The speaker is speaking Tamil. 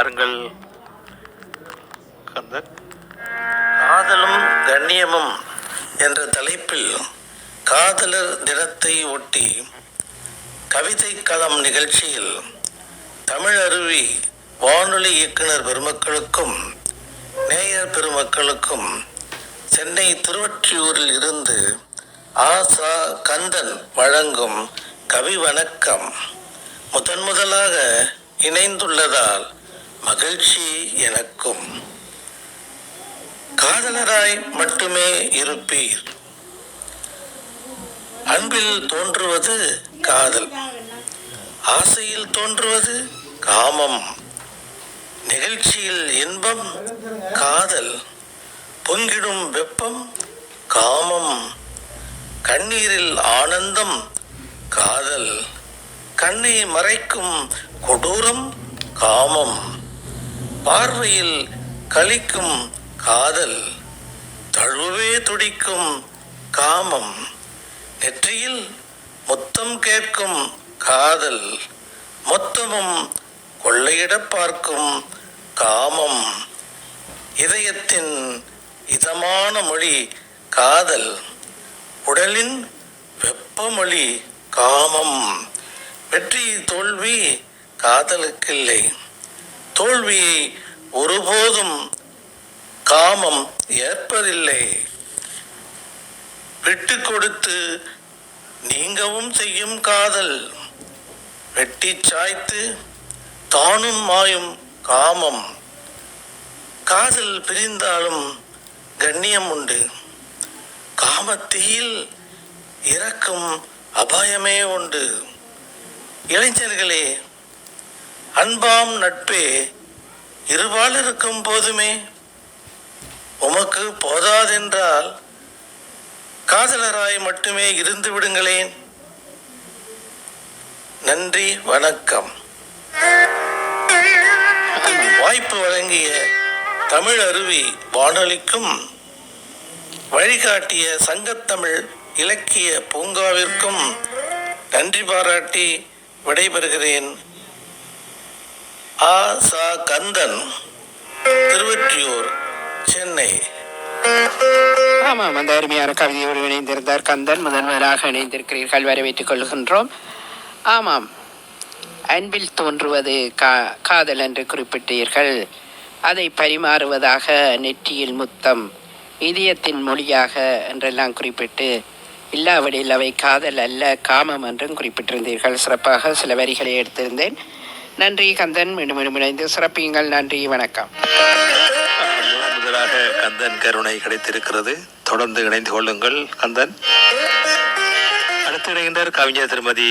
பாருங்கள் கந்தன் காதலும் கண்ணியமும் என்ற தலைப்பில் காதலர் தினத்தை ஒட்டி கவிதை களம் நிகழ்ச்சியில் தமிழ் அருவி வானொலி இயக்குனர் பெருமக்களுக்கும் நேயர் பெருமக்களுக்கும் சென்னை திருவொற்றியூரில் இருந்து ஆசா கந்தன் வழங்கும் கவி வணக்கம். முதன் முதலாக இணைந்துள்ளதால் மகிழ்ச்சி எனக்கும். காதலராய் மட்டுமே இருப்பீர். அன்பில் தோன்றுவது காதல். ஆசையில் தோன்றுவது காமம். நிகழ்ச்சியில் இன்பம் காதல். பொங்கிடும் வெப்பம் காமம். கண்ணீரில் ஆனந்தம் காதல். கண்ணை மறைக்கும் கொடூரம் காமம். பார்வையில் கழிக்கும் காதல் தழுவே துடிக்கும் காமம் நெற்றியில் முத்தம் கேட்கும் காதல் மொத்தமும் கொள்ளையிடப் பார்க்கும் காமம். இதயத்தின் இதமான மொழி காதல் உடலின் வெப்பமொழி காமம். வெற்றி தோல்வி காதலுக்கில்லை. தோல்வியை ஒருபோதும் காமம் ஏற்பதில்லை. விட்டு கொடுத்து நீங்கவும் செய்யும் காதல் வெட்டி சாய்த்து தானும் மாயும் காமம். காதல் பிரிந்தாலும் கண்ணியம் உண்டு. காமத்தீயில் இறக்கும் அபாயமே உண்டு. இளைஞர்களே அன்பாம் நட்பே இருபால் இருக்கும் போதுமே. உமக்கு போதாதென்றால் காதலராய் மட்டுமே இருந்து விடுங்களேன். நன்றி வணக்கம். வாய்ப்பு வழங்கிய தமிழ் அருவி வானொலிக்கும் வழிகாட்டிய சங்கத்தமிழ் இலக்கிய பூங்காவிற்கும் நன்றி பாராட்டி விடைபெறுகிறேன். ஆ சா கந்தன் திருவொற்றியூர் சென்னை. ஆமாம் அந்த அருமையான கவிதையோடு இணைந்திருந்தார் கந்தன். முதன்வராக இணைந்திருக்கிறீர்கள் வரவேற்றுக் கொள்கின்றோம். ஆமாம் அன்பில் தோன்றுவது கா காதல் என்று குறிப்பிட்டீர்கள். அதை பரிமாறுவதாக நெற்றியில் முத்தம் இதயத்தின் மொழியாக என்றெல்லாம் குறிப்பிட்டு இல்லாவிடில் அவை காதல் அல்ல காமம் என்றும் குறிப்பிட்டிருந்தீர்கள். சிறப்பாக சில வரிகளை எடுத்திருந்தேன். நன்றி கந்தன். மீண்டும் மீண்டும் இணைந்து சிறப்பியுங்கள். நன்றி வணக்கம். முதலாக கந்தன் கருணை கிடைத்திருக்கிறது. தொடர்ந்து இணைந்து கொள்ளுங்கள் கந்தன். அடுத்து இணைகின்றார் கவிஞர் திருமதி